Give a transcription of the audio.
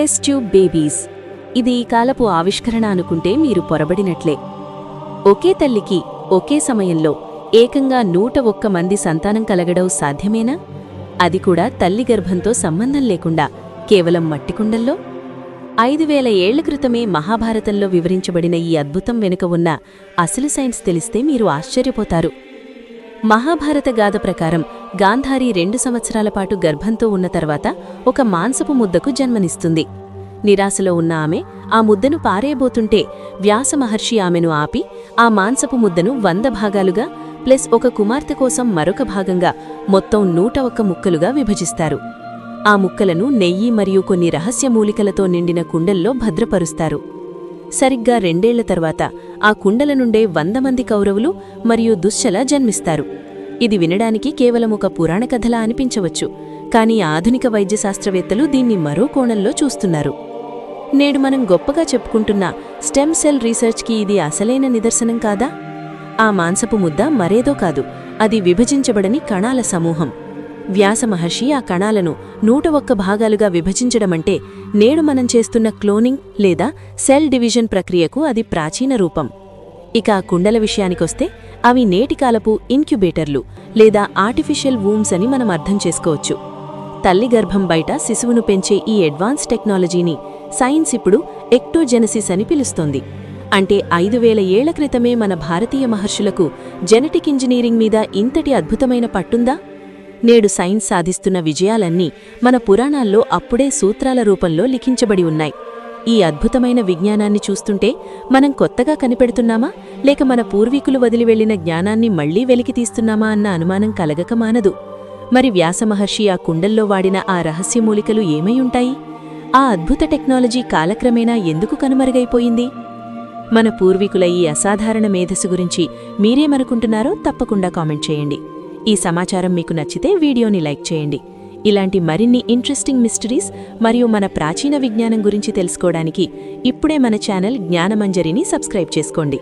Test tube babies. ఇది ఈ కాలపు ఆవిష్కరణ అనుకుంటే మీరు పొరబడినట్లే. ఒకే తల్లికి ఒకే సమయంలో ఏకంగా నూట ఒక్క మంది సంతానం కలగడం సాధ్యమేనా? అది కూడా తల్లి గర్భంతో సంబంధం లేకుండా కేవలం మట్టికుండల్లో? ఐదు వేల ఏళ్ళ క్రితమే మహాభారతంలో వివరించబడిన ఈ అద్భుతం వెనుక ఉన్న అసలు సైన్స్ తెలిస్తే మీరు ఆశ్చర్యపోతారు. మహాభారత గాథ ప్రకారం గాంధారి రెండు సంవత్సరాల పాటు గర్భంతో ఉన్న తర్వాత ఒక మాంసపు ముద్దకు జన్మనిస్తుంది. నిరాశలో ఉన్న ఆమె ఆ ముద్దను పారేయబోతుంటే వ్యాస మహర్షి ఆమెను ఆపి ఆ మాంసపు ముద్దను వంద భాగాలుగా ప్లస్ ఒక కుమార్తె కోసం మరొక భాగంగా మొత్తం నూట ఒక్క ముక్కలుగా విభజిస్తారు. ఆ ముక్కలను నెయ్యి మరియు కొన్ని రహస్య మూలికలతో నిండిన కుండల్లో భద్రపరుస్తారు. సరిగ్గా రెండేళ్ళ తర్వాత ఆ కుండల నుండే వంద మంది కౌరవులు మరియు దుశ్శల జన్మిస్తారు. ఇది వినడానికి కేవలం ఒక పురాణ కథలా అనిపించవచ్చు కానీ ఆధునిక వైద్య శాస్త్రవేత్తలు దీన్ని మరో కోణంలో చూస్తున్నారు. నేడు మనం గొప్పగా చెప్పుకుంటున్న స్టెమ్ సెల్ రీసెర్చ్కి ఇది అసలైన నిదర్శనం కాదా? ఆ మాంసపు ముద్ద మరేదో కాదు అది విభజించబడని కణాల సమూహం. వ్యాస మహర్షి ఆ కణాలను నూట ఒక్క భాగాలుగా విభజించడమంటే నేడు మనం చేస్తున్న క్లోనింగ్ లేదా సెల్ డివిజన్ ప్రక్రియకు అది ప్రాచీన రూపం. ఇక ఆ కుండల విషయానికొస్తే అవి నేటికాలపు ఇన్క్యుబేటర్లు లేదా ఆర్టిఫిషియల్ వూమ్స్ అని మనం అర్థం చేసుకోవచ్చు. తల్లి గర్భం బయట శిశువును పెంచే ఈ అడ్వాన్స్ టెక్నాలజీని సైన్స్ ఇప్పుడు ఎక్టోజెనసిస్ అని పిలుస్తోంది. అంటే ఐదు వేల ఏళ్ళ క్రితమే మన భారతీయ మహర్షులకు జెనెటిక్ ఇంజనీరింగ్ మీద ఇంతటి అద్భుతమైన పట్టుందా? నేడు సైన్స్ సాధిస్తున్న విజయాలన్నీ మన పురాణాల్లో అప్పుడే సూత్రాల రూపంలో లిఖించబడి ఉన్నాయి. ఈ అద్భుతమైన విజ్ఞానాన్ని చూస్తుంటే మనం కొత్తగా కనిపెడుతున్నామా? లేక మన పూర్వీకులు వదిలి వెళ్ళిన జ్ఞానాన్ని మళ్ళీ వెలికితీస్తున్నామా అన్న అనుమానం కలగక మానదు. మరి వ్యాసమహర్షి ఆ కుండల్లో వాడిన ఆ రహస్యమూలికలు ఏమై ఉంటాయి? ఆ అద్భుత టెక్నాలజీ కాలక్రమేణా ఎందుకు కనుమరుగైపోయింది? మన పూర్వీకుల ఈ అసాధారణ మేధస్సు గురించి మీరేమనుకుంటున్నారో తప్పకుండా కామెంట్ చేయండి. ఈ సమాచారం మీకు నచ్చితే వీడియోని లైక్ చేయండి. ఇలాంటి మరిన్ని ఇంట్రెస్టింగ్ మిస్టరీస్ మరియు మన ప్రాచీన విజ్ఞానం గురించి తెలుసుకోవడానికి ఇప్పుడే మన ఛానల్ జ్ఞానమంజరిని సబ్స్క్రైబ్ చేసుకోండి.